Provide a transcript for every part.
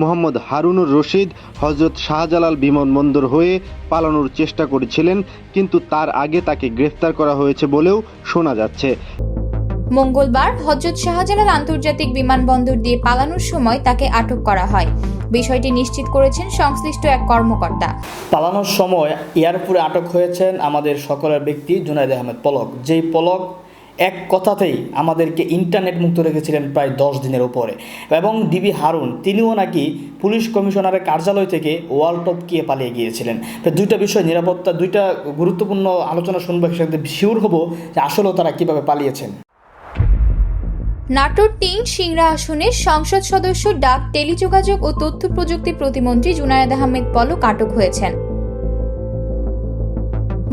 মোহাম্মদ হারুনুর রশিদ হজরত শাহজালাল বিমানবন্দর হয়ে পালানোর চেষ্টা করেছিলেন কিন্তু তার আগে তাকে গ্রেফতার করা হয়েছে বলেও শোনা যাচ্ছে। মঙ্গলবার হজরত শাহজালাল আন্তর্জাতিক বিমানবন্দর দিয়ে পালানোর সময় তাকে আটক করা হয়। বিষয়টি নিশ্চিত করেছেন সংশ্লিষ্ট এক কর্মকর্তা। পালানোর সময় এয়ারপোর্টে আটক হয়েছেন আমাদের সকলের ব্যক্তি জুনাইদ আহমেদ পলক। যেই পলক এক কথাতেই আমাদেরকে ইন্টারনেট মুক্ত রেখেছিলেন প্রায় দশ দিনের উপরে। এবং ডিবি হারুন, তিনিও নাকি পুলিশ কমিশনারের কার্যালয় থেকে ওয়াল টপকিয়ে পালিয়ে গিয়েছিলেন। দুইটা বিষয়, নিরাপত্তা, দুইটা গুরুত্বপূর্ণ আলোচনা শুনব, একসাথে শিওর হব যে আসলেও তারা কীভাবে পালিয়েছেন। নাটোর তিন সিংড়া আসনের সংসদ সদস্য ডাক, টেলিযোগাযোগ ও তথ্য প্রযুক্তি প্রতিমন্ত্রী জুনায়েদ আহমেদ পলক আটক হয়েছেন।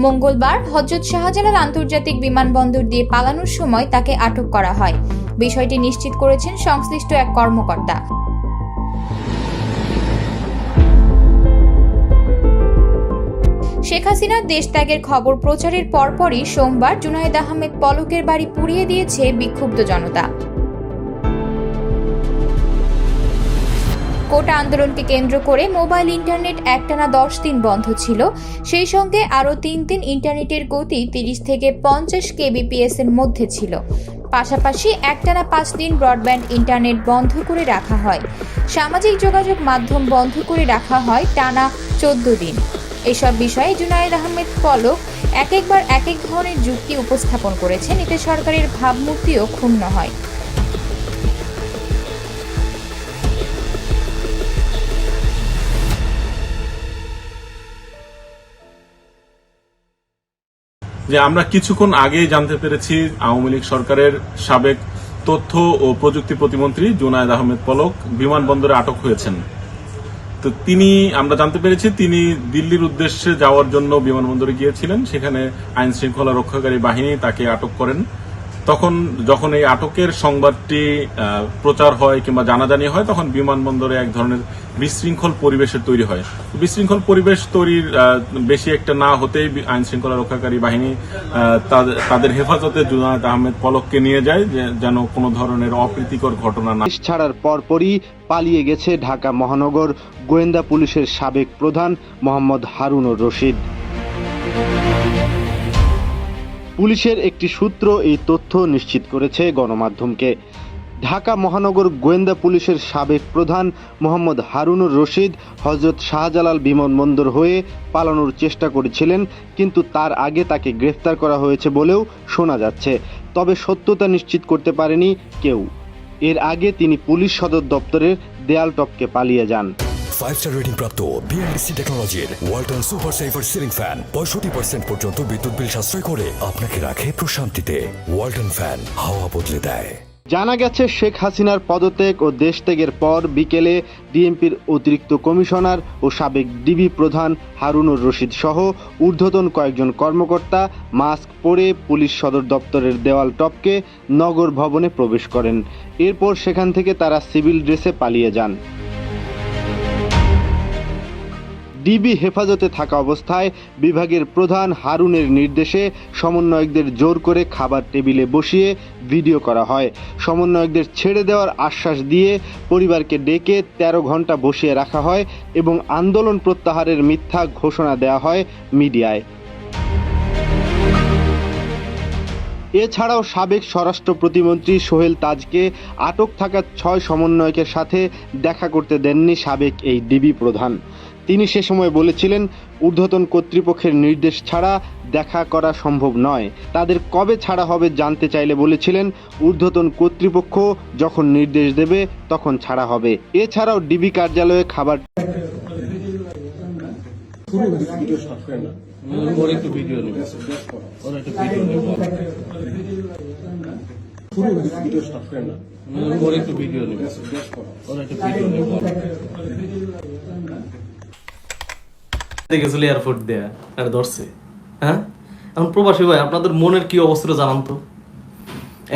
মঙ্গলবার হজরত শাহজালাল আন্তর্জাতিক বিমানবন্দর দিয়ে পালানোর সময় তাকে আটক করা হয়। বিষয়টি নিশ্চিত করেছেন সংশ্লিষ্ট এক কর্মকর্তা। শেখ হাসিনার দেশ ত্যাগের খবর প্রচারের পরপরই সোমবার জুনায়েদ আহমেদ পলকের বাড়ি পুড়িয়ে দিয়েছে বিক্ষুব্ধ জনতা। কোটা আন্দোলনকে কেন্দ্র করে মোবাইল ইন্টারনেট একটানা দশ দিন বন্ধ ছিল। সেই সঙ্গে আরও তিন দিন ইন্টারনেটের গতি তিরিশ থেকে পঞ্চাশ কেবিপিএস এর মধ্যে ছিল। পাশাপাশি একটানা পাঁচ দিন ব্রডব্যান্ড ইন্টারনেট বন্ধ করে রাখা হয়। সামাজিক যোগাযোগ মাধ্যম বন্ধ করে রাখা হয় টানা চোদ্দ দিন। এসব বিষয়ে জুনায়েদ আহমেদ পলক এক একবার এক এক ধরনের যুক্তি উপস্থাপন করেছেন। এতে সরকারের ভাবমূর্তিও ক্ষুণ্ণ হয়। যে আমরা কিছুক্ষণ আগেই জানতে পেরেছি আওয়ামী লীগ সরকারের সাবেক তথ্য ও প্রযুক্তি প্রতিমন্ত্রী জুনায়দ আহমেদ পলক বিমানবন্দরে আটক হয়েছেন। তো তিনি, আমরা জানতে পেরেছি, তিনি দিল্লির উদ্দেশ্যে যাওয়ার জন্য বিমানবন্দরে গিয়েছিলেন। সেখানে আইন শৃঙ্খলা রক্ষাকারী বাহিনী তাকে আটক করেন। তখন যখন এই আটকের সংবাদটি প্রচার হয় কিংবা জানাজানি হয়, তখন বিমানবন্দরে এক ধরনের বিশৃঙ্খল পরিবেশের তৈরি হয়। বিশৃঙ্খল পরিবেশ তৈরির বেশি একটা না হতেই আইন শৃঙ্খলা রক্ষাকারী বাহিনী তাদের- হেফাজতে জুনায়দ আহমেদ পলককে নিয়ে যায় যেন কোনো ধরনের অপ্রীতিকর ঘটনা না ছাড়ার পরপরই পালিয়ে গেছে ঢাকা মহানগর গোয়েন্দা পুলিশের সাবেক প্রধান মোহাম্মদ হারুনুর রশিদ। পুলিশের একটি সূত্র এই তথ্য নিশ্চিত করেছে গণমাধ্যমকে। ঢাকা মহানগর গোয়েন্দা পুলিশের সাবেক প্রধান মোহাম্মদ হারুনুর রশিদ হজরত শাহজালাল বিমানবন্দর হয়ে পালানোর চেষ্টা করেছিলেন, কিন্তু তার আগে তাকে গ্রেফতার করা হয়েছে বলেও শোনা যাচ্ছে। তবে সত্যতা নিশ্চিত করতে পারেনি কেউ। এর আগে তিনি পুলিশ সদর দপ্তরের দেয়াল টপকে পালিয়ে যান। ফাইভ স্টার রেটিং প্রাপ্ত বিএলডিসি টেকনোলজির Walton super saver ceiling fan পঁয়ষট্টি পার্সেন্ট পর্যন্ত বিদ্যুৎ বিল সাশ্রয় করে আপনাকে রাখে প্রশান্তিতে। ওয়ালটন ফ্যান হাওয়া বদলে দেয়। জানা গেছে, শেখ হাসিনার পদত্যাগ ও দেশত্যাগের পর বিকেলে ডিএমপির অতিরিক্ত কমিশনার ও সাবেক ডিবি প্রধান হারুনুর রশিদ সহ ঊর্ধ্বতন কয়েকজন কর্মকর্তা মাস্ক পরে পুলিশ সদর দপ্তরের দেওয়াল টপকে নগর ভবনে প্রবেশ করেন। এরপর সেখান থেকে তারা সিভিল ড্রেসে পালিয়ে যান। ডিবি হেফাজতে থাকা অবস্থায় বিভাগের প্রধান হারুনের নির্দেশে সমন্বয়কদের জোর করে খাবার টেবিলে বসিয়ে ভিডিও করা হয়। সমন্বয়কদের ছেড়ে দেওয়ার আশ্বাস দিয়ে পরিবারকে ডেকে ১৩ ঘণ্টা বসিয়ে রাখা হয় এবং আন্দোলন প্রত্যাহারের মিথ্যা ঘোষণা দেওয়া হয় মিডিয়ায়। এছাড়াও সাবেক স্বরাষ্ট্র প্রতিমন্ত্রী সোহেল তাজকে আটক থাকা ছয় সমন্বয়কের সাথে দেখা করতে দেননি সাবেক এই ডিবি প্রধান। তিনি সে সময় বলেছিলেন, ঊর্ধ্বতন কর্তৃপক্ষের নির্দেশ ছাড়া দেখা করা সম্ভব নয়। তাদের কবে ছাড়া হবে জানতে চাইলে বলেছিলেন, ঊর্ধ্বতন কর্তৃপক্ষ যখন নির্দেশ দেবে তখন ছাড়া হবে। এছাড়াও ডিবি কার্যালয়ে খাবার ভিডিও এয়ারপোর্ট দেয়া, আর ধরছে। হ্যাঁ? এখন প্রবাসী ভাই, আপনাদের মনের কি অবস্থাটা জানান তো।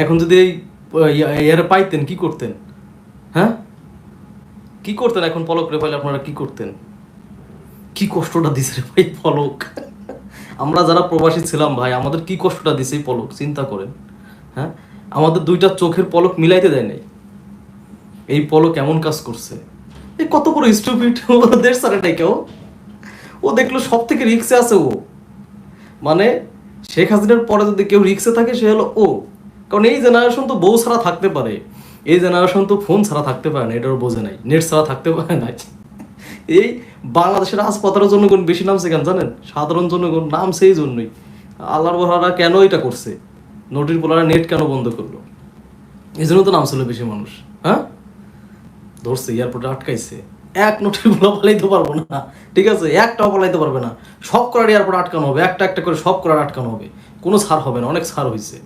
এখন যদি এই পাইতেন, কি করতেন? হ্যাঁ? কি করতেন এখন পলক রে আপনারা কি করতেন? কি কষ্টটা রে ভাই পলক? আমরা যারা প্রবাসী ছিলাম ভাই, আমাদের কি কষ্টটা দিছে এই পলক? চিন্তা করেন। হ্যাঁ? আমাদের দুইটা চোখের পলক মিলাইতে দেয় নাই। এই পলক এমন কাজ করছে। এই কত বড় স্টুপিড ও দেশ সারে নাই কেউ? ও দেখল সব থেকে রিক্সে আছে ও। মানে শেখ হাসিনার পরে যদি কেউ রিক্সে থাকে, সে হলো ও। কারণ এই জেনারেশন তো বউ ছাড়া থাকতে পারে। এই জেনারেশন তো ফোন ছাড়া থাকতে পারে না এটাও বোঝে নাই। নেট ছাড়া থাকতে পারে না এই বাংলাদেশের হাসপাতালের জনগণ বেশি নামছে কেন জানেন? সাধারণ জনগণ নামছে এই জন্যই। আল্লাহর বহারা কেন এটা করছে? নোটির বলারা নেট কেন বন্ধ করল? এই জন্য তো নামছিল বেশি মানুষ। হ্যাঁ? ধরছে, এয়ারপোর্টে আটকাইছে। এক নোটেরগুলো পালাইতে পারব না। ঠিক আছে? একটাও পালাইতে পারবে না। সব করার এয়ারপোর্ট আটকানো হবে। একটা একটা করে সব করার আটকানো হবে। কোনো ছাড় হবে না। অনেক ছাড় হয়েছে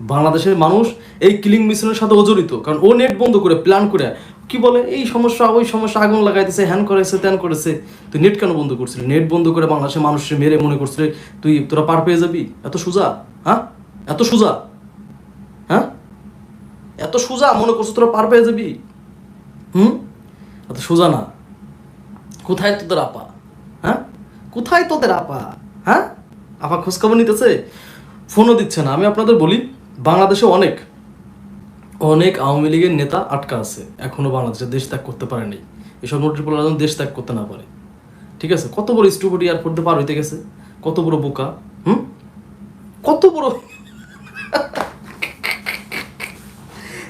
বাংলাদেশের মানুষ এই কিলিং মিশনের সাথে অজড়িত। কারণ ও নেট বন্ধ করে, প্ল্যান করে, কি বলে, এই সমস্যা, ওই সমস্যা, আগুন লাগাইতেছে, হ্যান করেছে, ত্যান করেছে। তুই নেট কেন বন্ধ করছিলি? নেট বন্ধ করে বাংলাদেশের মানুষের মেরে মনে করছিলি, তুই, তোরা পার পেয়ে যাবি? এত সোজা? হ্যাঁ? এত সোজা? হ্যাঁ? এত সোজা মনে করছ তোরা পার পেয়ে যাবি? হুম? সোজা না। কোথায় তোদের আপা? হ্যাঁ? কোথায় তোদের আপা? হ্যাঁ? আপা খোঁজখবর নিতেছে? ফোনও দিচ্ছে না। আমি আপনাদের বলি, বাংলাদেশে অনেক অনেক আওয়ামী লীগের নেতা আটকা আছে। এখনও বাংলাদেশে দেশ ত্যাগ করতে পারেনি। এসব নোটির পোলা যেন দেশ ত্যাগ করতে না পারে। ঠিক আছে? কত বড় স্টুপিড এয়ারপোর্ট দিয়ে পার হইতে গেছে? কত বড় বোকা? হুম? কত বড়?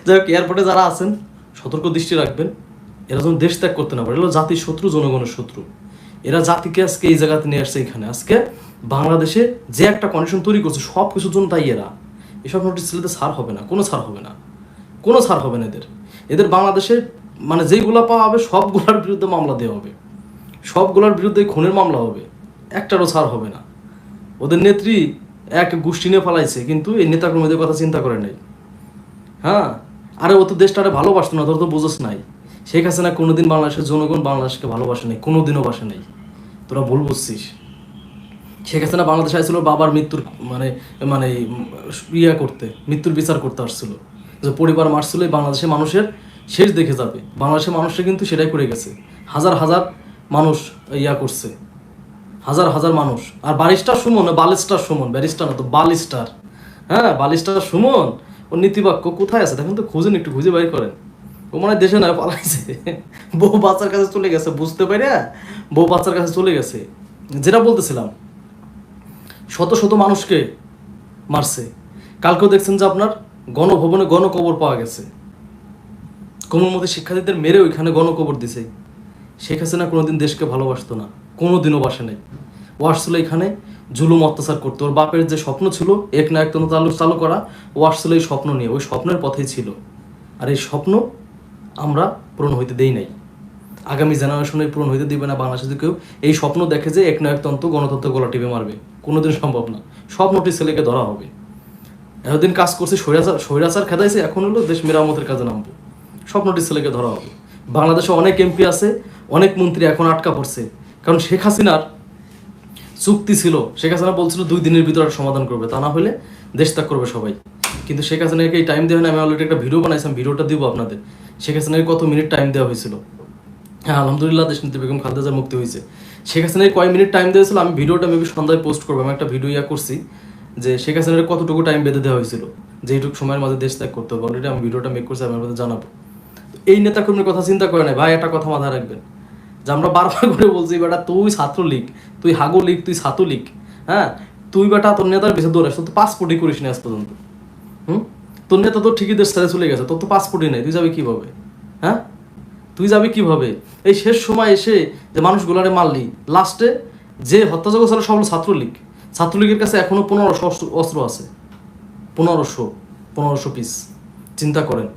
যাই হোক এয়ারপোর্টে যারা আছেন, সতর্ক দৃষ্টি রাখবেন। এরা যখন দেশ ত্যাগ করতে না পারে এগুলো জাতির শত্রু, জনগণের শত্রু। এরা জাতিকে আজকে এই জায়গাতে নিয়ে আসছে এখানে। আজকে বাংলাদেশে যে একটা কন্ডিশন তৈরি করছে সব কিছুর জন্য তাই এরা। এসব নোটিস ছেলেদের ছাড় হবে না, কোনো ছাড় হবে না। কোনো ছাড় হবে না এদের। এদের বাংলাদেশে মানে যেইগুলো পাওয়া হবে, সবগুলোর বিরুদ্ধে মামলা দেওয়া হবে। সবগুলোর বিরুদ্ধে খুনের মামলা হবে। একটারও ছাড় হবে না। ওদের নেত্রী এক গোষ্ঠী নিয়ে ফেলাইছে কিন্তু এই নেতাকর্মীদের কথা চিন্তা করে নাই। হ্যাঁ? আরে ও তো দেশটারে ভালোবাসতো না, তোর তো বুঝোস নাই। শেখ হাসিনা কোনোদিন বাংলাদেশের জনগণ বাংলাদেশকে ভালোবাসে নাই, কোনোদিনও বাসে নাই। তোরা ভুল বুঝছিস। শেখ হাসিনা বাংলাদেশে আসছিল বাবার মৃত্যুর মানে মানে ইয়া করতে, মৃত্যুর বিচার করতে আসছিল। যে পরিবার মারছিল, এই বাংলাদেশের মানুষের শেষ দেখে যাবে। বাংলাদেশের মানুষরা কিন্তু সেটাই করে গেছে। হাজার হাজার মানুষ ইয়া করছে। হাজার হাজার মানুষ। আর barrister Sumon barrister Sumon, barrister না তো বালিস্টার হ্যাঁ বালিস্টার সুমন ও নীতিবাক্য কোথায় আছে? দেখুন তো, খুঁজেন, একটু খুঁজে বাইর করেন। ও মনে দেশে নয় পালাইছে। বউ বাচ্চার কাছে চলে গেছে, বুঝতে পারে বউ বাচ্চার কাছে চলে গেছে। যেটা বলতেছিলাম, শত শত মানুষকে মারছে। কালকেও দেখছেন যে আপনার গণভবনে গণকবর পাওয়া গেছে। কোমলমতি শিক্ষার্থীদের মেরে ওইখানে গণকবর দিছে। শেখ হাসিনা কোনোদিন দেশকে ভালোবাসতো না, কোনোদিনও বাসে নাই। ও আসছিল এখানে জুলুম অত্যাচার করতো। ওর বাপের যে স্বপ্ন ছিল, এক না এক চালু চালু করা, ও আসছিল এই স্বপ্ন নিয়ে। ওই স্বপ্নের পথেই ছিল। আর এই স্বপ্ন আমরা পূরণ হইতে দেই নাই। আগামী জেনারেশনে পূরণ হইতে দিবে না বাংলাদেশে যদি কেউ। এই স্বপ্ন দেখে যে এক না এক তন্ত্র গণতন্ত্র গলা টিপে মারবে। কোনোদিন সম্ভব না। স্বপ্নটি ছেলেকে ধরা হবে। এতদিন কাজ করছে স্বৈরাচার স্বৈরাচার খেদাইছে, এখন হলো দেশ মেরামতের কাজে নামবো। স্বপ্নটি ছেলেকে ধরা হবে। বাংলাদেশে অনেক এমপি আছে, অনেক মন্ত্রী এখন আটকা পড়ছে। কারণ শেখ হাসিনার চুক্তি ছিল, শেখ হাসিনা বলছিল দুই দিনের ভিতরে সমাধান করবে, তা না হলে দেশ ত্যাগ করবে সবাই। কিন্তু শেখ হাসিনাকে এই টাইম দেওয়া না আমি অলরেডি একটা ভিডিও বানাইছিলাম ভিডিওটা দিব আপনাদের। শেখ হাসিনাকে কত মিনিট টাইম দেওয়া হয়েছিল? হ্যাঁ আলহামদুলিল্লাহ দেশ নীতি বেগম খালেদা মুক্তি হয়েছে। শেখ হাসিনাকে কয় মিনিট টাইম দেওয়া হয়েছিল? আমি ভিডিওটা মেবি সন্ধ্যায় পোস্ট করব। আমি একটা ভিডিও ইয়া করছি যে শেখ হাসিনার কতটুকু টাইম বেঁধে দেওয়া হয়েছিল? যে এইটুকু সময়ের মাঝে দেশ ত্যাগ করতে হবে। অলরেডি আমি ভিডিওটা মেক করছি, আমি আপনাদের জানাব। এই নেতাকর্মীর কথা চিন্তা করে নাই। ভাই, একটা কথা মাথায় রাখবেন। যে আমরা বারবার করে বলছি, বেটা, তুই ছাত্র ছাত্রলীগ, তুই হাগো লীগ তুই ছাত্রলীগ হ্যাঁ? তুই বেটা, তোর নেতার পিছিয়ে দৌড়াস তো পাসপোর্টই করিস না আজ পর্যন্ত। হুম? তোর নেতা তো ঠিকই দেশ ছেড়ে চলে গেছে, তোর তো পাসপোর্টই নেই, তুই যাবি কীভাবে? হ্যাঁ? তুই যাবি কীভাবে? এই শেষ সময় এসে যে মানুষগুলারে মারলি লাস্টে যে হত্যাযোগ্য ছিল সব ছাত্রলীগ। ছাত্রলীগের কাছে এখনও পনেরোশো অস্ত্র- আছে। পনেরোশো পনেরোশো পিস চিন্তা করেন।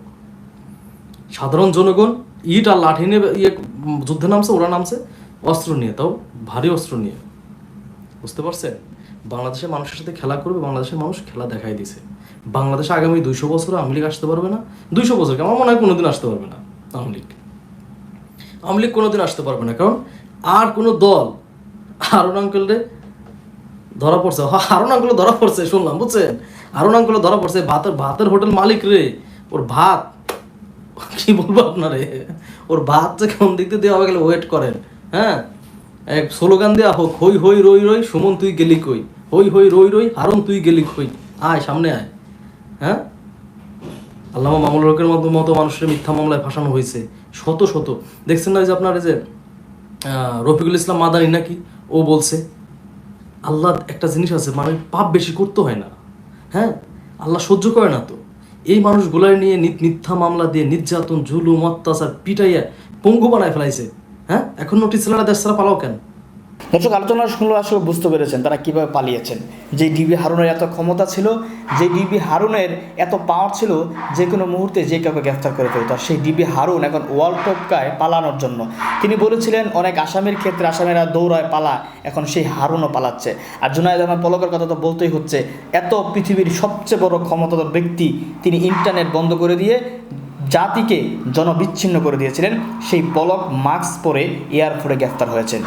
সাধারণ জনগণ ইট আর লাঠি নিয়ে ইয়ে যুদ্ধে নামছে, ওরা নামছে, অস্ত্র নিয়ে, তাও ভারী অস্ত্র নিয়ে। বুঝতে পারছেন? বাংলাদেশের মানুষের সাথে খেলা করবে, বাংলাদেশের মানুষ খেলা দেখাই দিছে। বাংলাদেশে আগামী দুইশো বছরে আওয়ামী লীগ আসতে পারবে না? দুইশো বছর আমার মনে হয় কোনোদিন আসতে পারবে না আওয়ামী লীগ। আওয়ামী লীগ কোনোদিন আসতে পারবে না। কারণ আর কোনো দল আরন আঙ্কেলরে ধরা পড়ছে। হ- আরন আঙ্কেলে ধরা পড়ছে, শুনলাম, বুঝছেন? আরন আঙ্কেলে ধরা পড়ছে। ভাতের ভাতের হোটেল মালিক রে, ওর ভাত। কি বলব আপনারে? ওর ভাত যে কোন দিক দিয়ে দেওয়া গেলে ওয়েট করেন হ্যাঁ? এক স্লোগান দেওয়া হোক, হই হই, রই রই, সুমন, তুই গেলি কই? হই হই, রই রই, হারুন, তুই গেলি কই? আয়, সামনে আয়। হ্যাঁ? আল্লামা মামুনুল হকের মতো মতো মানুষের মিথ্যা মামলায় ফাঁসানো হয়েছে। শত শত। দেখছেন না যে আপনার যে রফিকুল ইসলাম মাদানি নাকি? ও বলছে আল্লাহ একটা জিনিস আছে মানে পাপ বেশি করতে হয় না। হ্যাঁ? আল্লাহ সহ্য করে না তো। এই মানুষগুলাই নিয়ে মিথ্যা মামলা দিয়ে নির্যাতন, জুলুম, অত্যাচার পিটাইয়া পঙ্গু বানায় ফেলাইছে। হ্যাঁ? এখন নোটিশ ছেলেরা দেশ ছাড়া পালাও কেন? দর্শক আলোচনা শুনলে আসলে বুঝতে পেরেছেন তারা কীভাবে পালিয়েছেন। যে ডিবি হারুনের এত ক্ষমতা ছিল, যে ডিবি হারুনের এত পাওয়ার ছিল, যে কোনো মুহূর্তে যে কাউকে গ্রেফতার করে ফেলত। সেই ডিবি হারুন এখন ওয়ার্ল্ড টপকায় পালানোর জন্য। তিনি বলেছিলেন, অনেক আসামির ক্ষেত্রে আসামিরা দৌড়ায় পালা, এখন সেই হারুনও পালাচ্ছে। আর জুনায়দ আহমেদ পলকের কথা তো বলতেই হচ্ছে, এত পৃথিবীর সবচেয়ে বড় ক্ষমতাধর ব্যক্তি তিনি ইন্টারনেট বন্ধ করে দিয়ে জাতিকে জনবিচ্ছিন্ন করে দিয়েছিলেন। সেই পলক মাস্ক পরে এয়ারপোর্টে গ্রেফতার হয়েছেন।